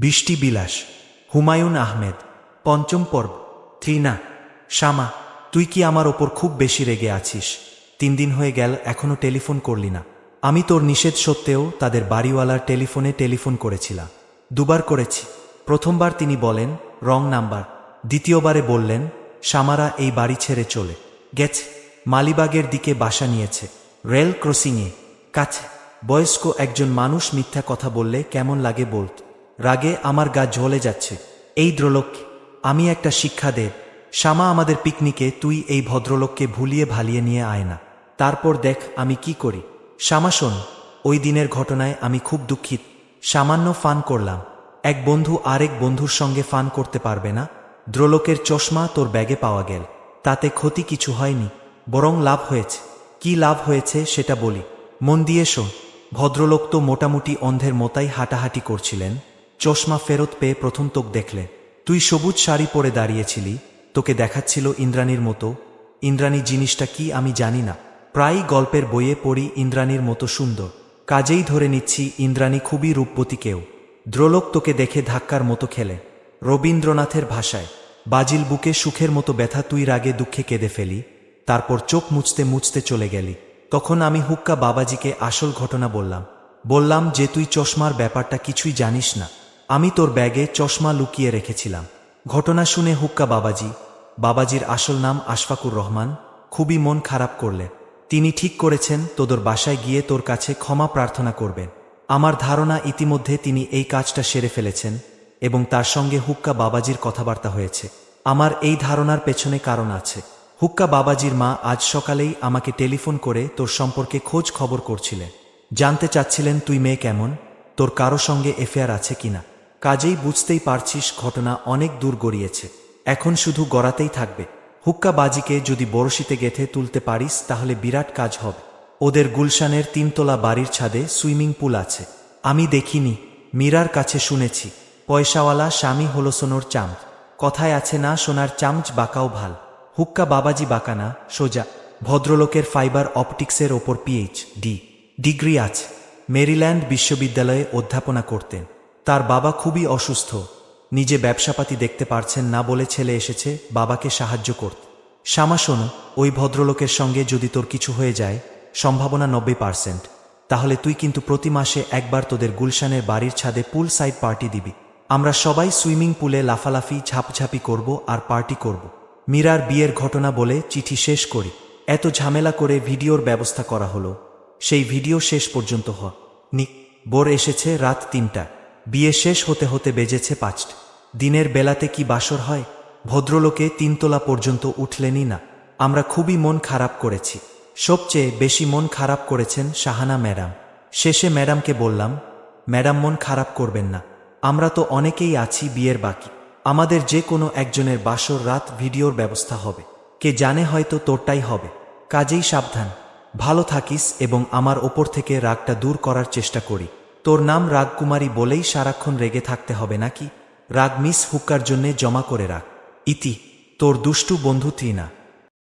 বৃষ্টি বিলাস, হুমায়ুন আহমেদ, পঞ্চম পর্ব, থ্রিনা শামা তুই কি আমার ওপর খুব বেশি রেগে আছিস? তিন দিন হয়ে গেল, এখনও টেলিফোন করলি না। আমি তোর নিষেধ সত্ত্বেও তাদের বাড়িওয়ালার টেলিফোনে টেলিফোন করেছিলাম। দুবার করেছি। প্রথমবার তিনি বলেন, রং নাম্বার। দ্বিতীয়বারে বললেন শামারা এই বাড়ি ছেড়ে চলে গেছে। মালিবাগের দিকে বাসা নিয়েছে। রেল ক্রসিংয়ে। কাছে। বয়স্ক একজন মানুষ মিথ্যা কথা বললে কেমন লাগে বলত? রাগে আমার গা জ্বলে যাচ্ছে। এই দ্রলোক, আমি একটা শিক্ষা দেব শ্যামা আমাদের পিকনিকে তুই এই ভদ্রলোককে ভুলিয়ে ভালিয়ে নিয়ে আয় না। তারপর দেখ আমি কি করি। শ্যামা শোন, ওই দিনের ঘটনায় আমি খুব দুঃখিত। সামান্য ফান করলাম। এক বন্ধু আরেক বন্ধুর সঙ্গে ফান করতে পারবে না। দ্রলোকের চশমা তোর ব্যাগে পাওয়া গেল। তাতে ক্ষতি কিছু হয়নি, বরং লাভ হয়েছে। কি লাভ হয়েছে সেটা বলি। মন দিয়ে শোন, ভদ্রলোক তো মোটামুটি অন্ধের মতাই হাঁটাহাঁটি করছিলেন। চশমা ফেরত পেয়ে প্রথম তোক দেখলে। তুই সবুজ শাড়ি পরে দাঁড়িয়েছিলি, তোকে দেখাচ্ছিল ইন্দ্রাণীর মতো। ইন্দ্রাণী জিনিসটা কি আমি জানি না। প্রায়ই গল্পের বইয়ে পড়ি ইন্দ্রাণীর মতো সুন্দর। কাজেই ধরে নিচ্ছি ইন্দ্রাণী খুবই রূপবতী কেউ। দ্রলোক তোকে দেখে ধাক্কার মতো খেলে। রবীন্দ্রনাথের ভাষায়, বাজিল বুকে সুখের মতো ব্যথা তুই রাগে দুঃখে কেঁদে ফেলি, তারপর চোখ মুছতে মুছতে চলে গেলি। তখন আমি হুক্কা বাবাজিকে আসল ঘটনা বললাম। বললাম যে তুই চশমার ব্যাপারটা কিছুই জানিস না। আমি তোর ব্যাগে চশমা লুকিয়ে রেখেছিলাম। ঘটনা শুনে হুক্কা বাবাজি, বাবাজির আসল নাম আশফাকুর রহমান, খুবই মন খারাপ করলে তিনি ঠিক করেছেন, তোদের বাসায় গিয়ে তোর কাছে ক্ষমা প্রার্থনা করবেন। আমার ধারণা ইতিমধ্যে তিনি এই কাজটা সেরে ফেলেছেন এবং তার সঙ্গে হুক্কা বাবাজির কথাবার্তা হয়েছে। আমার এই ধারণার পেছনে কারণ আছে। হুক্কা বাবাজির মা আজ সকালেই আমাকে টেলিফোন করে তোর সম্পর্কে খোঁজ খবর করছিলেন। জানতে চাচ্ছিলেন তুই মেয়ে কেমন, তোর কারও সঙ্গে এফেয়ার আছে কিনা। কাজেই বুঝতেই পারছিস ঘটনা অনেক দূর গড়িয়েছে। এখন শুধু গড়াতেই থাকবে। হুক্কা বাজিকে যদি বড়শিতে গেথে তুলতে পারিস, তাহলে বিরাট কাজ হবে। ওদের গুলশানের তিনতলা বাড়ির ছাদে সুইমিং পুল আছে। আমি দেখিনি, মীরার কাছে শুনেছি। পয়সাওয়ালা স্বামী হলো সোনোর চামচ কথায় আছে না, সোনার চামচ বাঁকাও ভালো। হুক্কা বাবাজি বাঁকানা সোজা। ভদ্রলোকের ফাইবার অপটিক্সের ওপর পিএইচ ডি। ডিগ্রি আছে। মেরিল্যান্ড বিশ্ববিদ্যালয়ে অধ্যাপনা করতেন। তার বাবা খুবই অসুস্থ। নিজে ব্যবসাপাতি দেখতে পারছেন না বলে ছেলে এসেছে, বাবাকে সাহায্য করত। শ্যামা, শোনো, ওই ভদ্রলোকের সঙ্গে যদি তোর কিছু হয়ে যায়, সম্ভাবনা নব্বই পার্সেন্ট। তাহলে তুই কিন্তু প্রতি মাসে একবার তোদের গুলশানের বাড়ির ছাদে পুল সাইড পার্টি দিবি। আমরা সবাই সুইমিং পুলে লাফালাফি, ঝাপঝাপি করব আর পার্টি করব। মীরার বিয়ের ঘটনা বলে চিঠি শেষ করি। এত ঝামেলা করে ভিডিওর ব্যবস্থা করা হলো। সেই ভিডিও শেষ পর্যন্ত হ। নি বোর এসেছে রাত তিনটা বিয়ে শেষ হতে হতে বেজেছে পাঁচটা। দিনের বেলাতে কি বাসর হয়? ভদ্রলোকে তিনতলা পর্যন্ত উঠলেনই না। আমরা খুবই মন খারাপ করেছি। সবচেয়ে বেশি মন খারাপ করেছেন শাহানা ম্যাডাম। শেষে ম্যাডামকে বললাম, ম্যাডাম, মন খারাপ করবেন না। আমরা তো অনেকেই আছি বিয়ের বাকি। আমাদের যে কোনো একজনের বাসর রাত ভিডিওর ব্যবস্থা হবে। কে জানে হয়তো তোরটাই হবে। কাজেই সাবধান। ভালো থাকিস এবং আমার ওপর থেকে রাগটা দূর করার চেষ্টা করি। তোর নাম রাগকুমারী বলেই সারাক্ষণ রেগে থাকতে হবে নাকি? রাগ মিস হুক্কার জন্যে জমা করে রাখ। ইতি, তোর দুষ্টু বন্ধু ত্রিনা